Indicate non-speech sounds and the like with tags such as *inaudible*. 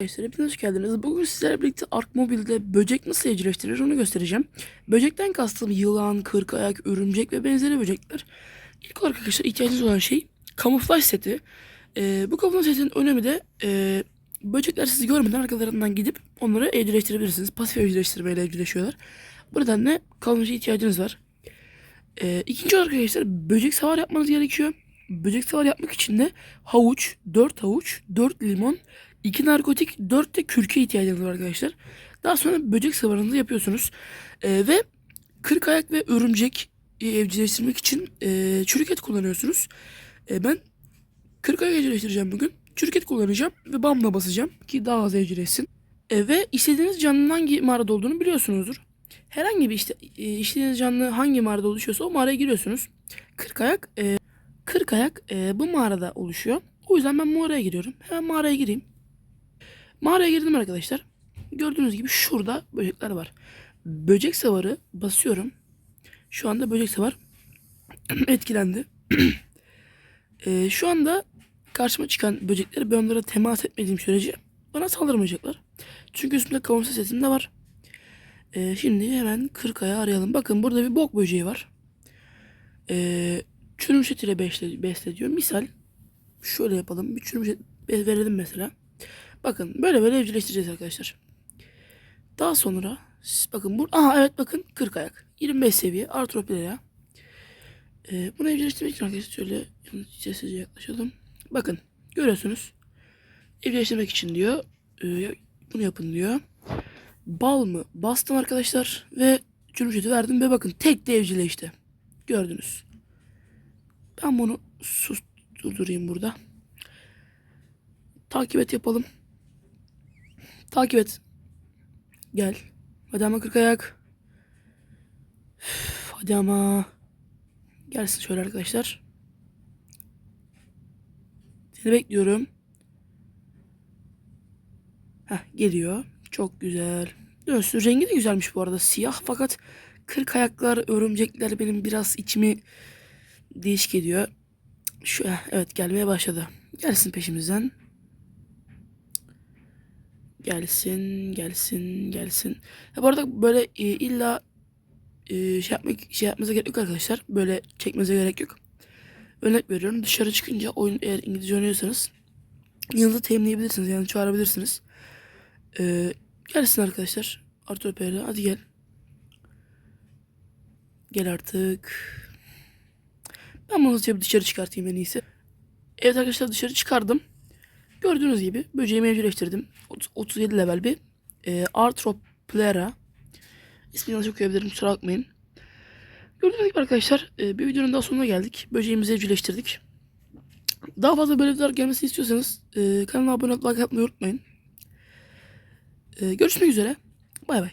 Arkadaşlar hepiniz hoş geldiniz. Bugün sizlerle birlikte Ark Mobile'de böcek nasıl evcilleştirilir onu göstereceğim. Böcekten kastım yılan, kırkayak, örümcek ve benzeri böcekler. İlk olarak arkadaşlar ihtiyacınız olan şey kamuflaj seti. Ee, bu kamuflaj setinin önemi de e, böcekler sizi görmeden arkalarından gidip onları evcilleştirebilirsiniz. Pasif evcilleştirmeyle evcilleşiyorlar. Bu nedenle kamuflaja ihtiyacınız var. Ee, ikinci olarak arkadaşlar böcek savar yapmanız gerekiyor. Böcek savar yapmak için de havuç, 4 havuç, 4 limon, 2 narkotik, 4 de kürke ihtiyacınız var arkadaşlar. Daha sonra böcek savarınızı yapıyorsunuz. Ee, ve kırk ayak ve örümcek e, evcilleştirmek için e, çürük et kullanıyorsunuz. E, ben kırk ayak evcilleştireceğim bugün. Çürük et kullanacağım ve bamla basacağım ki daha az evcilleşsin. E, ve istediğiniz canlının hangi mağarada olduğunu biliyorsunuzdur. Herhangi bir işte e, istediğiniz canlı hangi mağarada oluşuyorsa o mağaraya giriyorsunuz. Kırk ayak e, kırk ayak e, bu mağarada oluşuyor. O yüzden ben mağaraya giriyorum. Hemen mağaraya gireyim. Mağaraya girdim arkadaşlar. Gördüğünüz gibi şurada böcekler var. Böcek savarı basıyorum. Şu anda böcek savar *clears throat* etkilendi. *clears throat* Ee, şu anda karşıma çıkan böcekleri ben onlara temas etmediğim sürece bana saldırmayacaklar. Çünkü üstümde kavunsa sesim de var. Ee, şimdi hemen kırkaya arayalım. Bakın burada bir bok böceği var. Ee, çürümüş et ile besle, beslediyor. Misal şöyle yapalım. Bir çürümüş et verelim mesela. Bakın böyle böyle evcilleştireceğiz arkadaşlar. Daha sonra bakın bu aha evet bakın 40 ayak. 25 seviye artropilera. Ee, bunu evcilleştirmek için arkadaşlar şöyle sessizce yaklaşalım. Bakın görüyorsunuz. Evcilleştirmek için diyor. e, bunu yapın diyor. Bal mı? Bastım arkadaşlar ve çürümüş eti verdim ve bakın tek de evcilleşti. Gördünüz. Ben bunu susturdurayım burada. Takip et yapalım. Takip et. Gel. Hadi ama kırk ayak. Üf, Hadi ama. Gelsin şöyle arkadaşlar. Seni bekliyorum. Heh geliyor. Çok güzel. Dönsün. Rengi de güzelmiş bu arada. Siyah fakat kırk ayaklar, örümcekler benim biraz içimi değişik ediyor. Şu, evet gelmeye başladı. Gelsin peşimizden. Gelsin, gelsin, gelsin. Ya bu arada böyle e, illa e, şey yapmak şey yapmanıza gerek yok arkadaşlar. Böyle çekmenize gerek yok. Örnek veriyorum. Dışarı çıkınca oyun eğer İngilizce oynuyorsanız yanınıza teminleyebilirsiniz. Yani çağırabilirsiniz. E, gelsin arkadaşlar. Arthur Pere hadi gel. Gel artık. Ben bunu dışarı çıkartayım en iyisi. Evet arkadaşlar dışarı çıkardım. Gördüğünüz gibi böceğimi evcilleştirdim. Ot- 37 level bir e, Arthroplera. İsmini yanlış okuyabilirim kusura bakmayın. Gördüğünüz gibi arkadaşlar e, bir videonun daha sonuna geldik. Böceğimizi evcilleştirdik. Daha fazla böyle videolar gelmesini istiyorsanız e, kanala abone olup like unutmayın. E, görüşmek üzere. Bay bay.